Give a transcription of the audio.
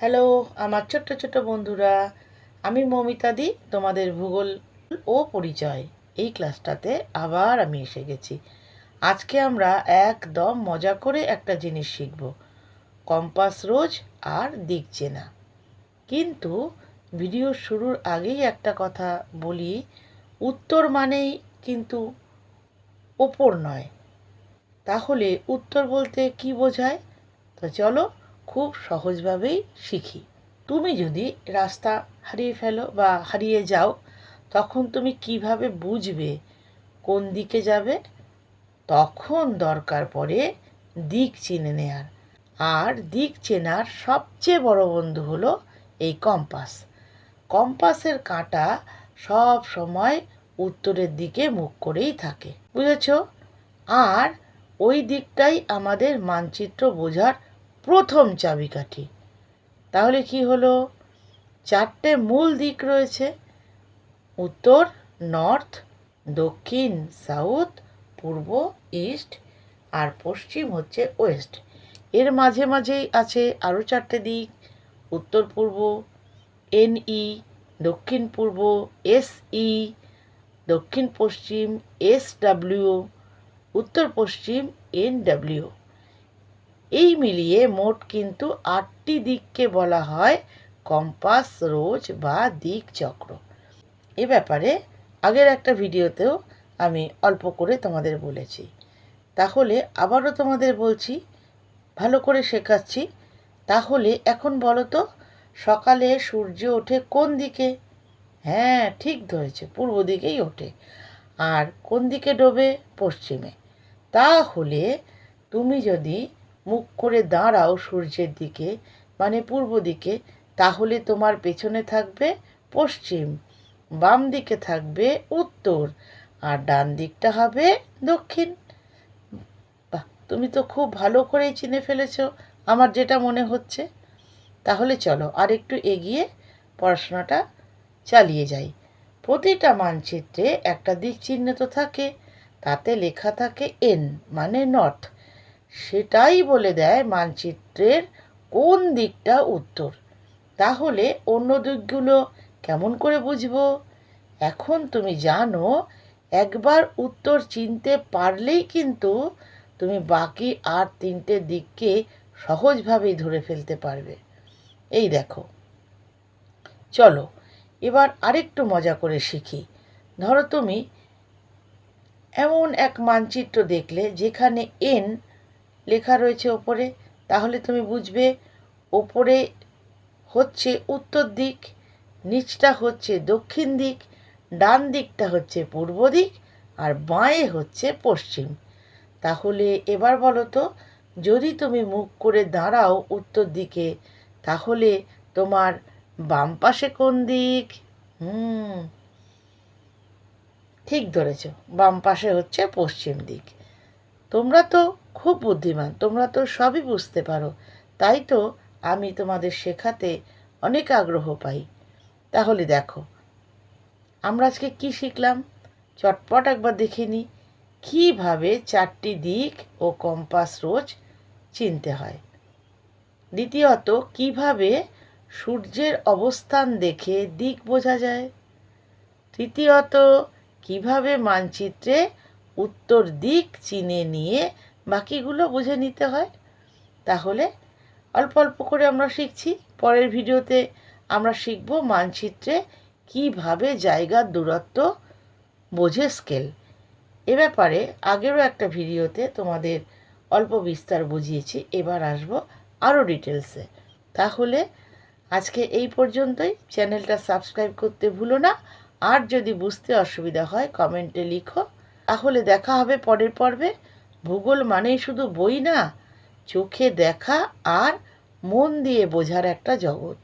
Hello, আমার ছোট্ট ছোট্ট বন্ধুরা, আমি মমিতাদি তোমাদের ভূগোল ও পরিচয়। এই ক্লাসটাতে আবার আমি এসে গেছি। আজকে আমরা একদম মজা করে একটা জিনিস শিখব, কম্পাস রোজ আর দিক চেনা। কিন্তু ভিডিও শুরুর আগেই একটা কথা বলি, উত্তর মানেই কিন্তু ওপর নয়। তাহলে উত্তর বলতে কি বোঝায়? তো চলো খুব সহজভাবেই শিখি। তুমি যদি রাস্তা হারিয়ে ফেলো বা হারিয়ে যাও, তখন তুমি কীভাবে বুঝবে কোন দিকে যাবে? তখন দরকার পড়ে দিক চিনে নেয়ার। আর দিক চেনার সবচেয়ে বড় বন্ধু হলো এই কম্পাস। কম্পাসের কাঁটা সব সময় উত্তরের দিকে মুখ করেই থাকে, বুঝেছ? আর ওই দিকটাই আমাদের মানচিত্র বোঝার প্রথম চাবিকাঠি। তাহলে কি হলো? চারটে মূল দিক রয়েছে। উত্তর, নর্থ, দক্ষিণ, সাউথ, পূর্ব, ইস্ট আর পশ্চিম হচ্ছে ওয়েস্ট। এর মাঝে মাঝেই আছে আরও চারটে দিক। উত্তর, পূর্ব, এনই, দক্ষিণ, পূর্ব, এসই, দক্ষিণ, পশ্চিম এস ডাব্লিউ উত্তর, পশ্চিম এন ডাব্লিউ এই মিলিয়ে মোট কিন্তু আটটি দিককে বলা হয় কম্পাস, রোজ বা দিক চক্র। এ ব্যাপারে আগের একটা ভিডিওতেও আমি অল্প করে তোমাদের বলেছি। তাহলে আবারও তোমাদের বলছি, ভালো করে শেখাচ্ছি। তাহলে এখন বলো তো, সকালে সূর্য ওঠে কোন দিকে? হ্যাঁ ঠিক ধরেছে, পূর্ব দিকেই ওঠে। আর কোন দিকে ডোবে? পশ্চিমে। তাহলে তুমি যদি মুখ করে দাঁড়াও সূর্যের দিকে মানে পূর্ব দিকে, তাহলে তোমার পেছনে থাকবে পশ্চিম, বাম দিকে থাকবে উত্তর, আর ডান দিকটা হবে দক্ষিণ। তুমি তো খুব ভালো করেই চিনে ফেলেছ আমার যেটা মনে হচ্ছে। তাহলে চলো আর একটু এগিয়ে পড়াশোনাটা চালিয়ে যাই। প্রতিটা মানচিত্রে একটা দিক চিহ্নিত থাকে, তাতে লেখা থাকে এন মানে নর্থ সেটাই বলে দেয় মানচিত্রের কোন দিকটা উত্তর। তাহলে অন্য দিকগুলো কেমন করে বুঝব? এখন তুমি জানো, একবার উত্তর চিনতে পারলেই কিন্তু তুমি বাকি আর তিনটে দিককে সহজভাবেই ধরে ফেলতে পারবে। এই দেখো। চলো, এবার আরেকটু মজা করে শিখি। ধরো তুমি এমন এক মানচিত্র দেখলে যেখানে এন লেখা রয়েছে ওপরে, তাহলে তুমি বুঝবে ওপরে হচ্ছে উত্তর দিক, নিচটা হচ্ছে দক্ষিণ দিক, ডান দিকটা হচ্ছে পূর্ব দিক আর বাঁয়ে হচ্ছে পশ্চিম। তাহলে এবার বলো তো, যদি তুমি মুখ করে দাঁড়াও উত্তর দিকে, তাহলে তোমার বাম পাশে কোন দিক? হুম, ঠিক ধরেছ, বাম পাশে হচ্ছে পশ্চিম দিক। তোমরা তো খুব বুদ্ধিমান, তোমরা তো সবই বুঝতে পারো। তাই তো আমি তোমাদের শেখাতে অনেক আগ্রহ পাই। তাহলে দেখো, আমরা আজকে কি শিখলাম? চটপট একবার দেখে নিই কীভাবে চারটি দিক ও কম্পাস রোজ চিনতে হয়? দ্বিতীয়ত, কীভাবে সূর্যের অবস্থান দেখে দিক বোঝা যায়? তৃতীয়ত, কীভাবে মানচিত্রে উত্তর দিক চিনে নিয়ে বাকিগুলো বুঝে নিতে হয়। তাহলে অল্প অল্প করে আমরা শিখছি। পরের ভিডিওতে আমরা শিখব মানচিত্রে কীভাবে জায়গার দূরত্ব বোঝে স্কেল। এ ব্যাপারে আগেরও একটা ভিডিওতে তোমাদের অল্প বিস্তার বুঝিয়েছি, এবার আসব আরও ডিটেলসে। তাহলে আজকে এই পর্যন্তই। চ্যানেলটা সাবস্ক্রাইব করতে ভুলো না। আর যদি বুঝতে অসুবিধা হয়, কমেন্টে লিখো। তাহলে দেখা হবে পরের পর্বে। ভূগোল মানেই শুধু বই না, চোখে দেখা আর মন দিয়ে বোঝার একটা জগৎ।